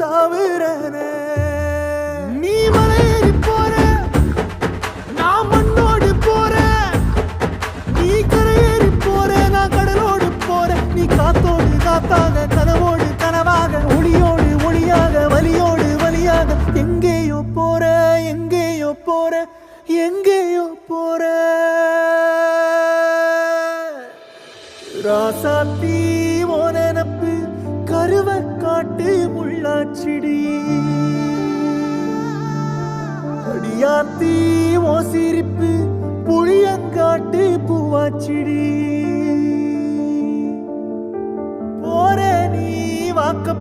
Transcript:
சாவுறனே. நீ மலையேறி போற நான் மண்ணோடு போறேன் நீ கரையேறி போற நான் கடலோடு போற. நீ காத்தோடு காத்தாக கனவோடு கனவாக ஒளியோடு ஒளியாக வலியோடு வலியாக எங்கேயோ போற எங்கேயோ போற எங்கேயோ போற. ராசாத்தி ஓ அடியாத்தி ஓ சிரிப்பு புளியங்காட்டு பூவாச்சிடி. போற நீ வாக்க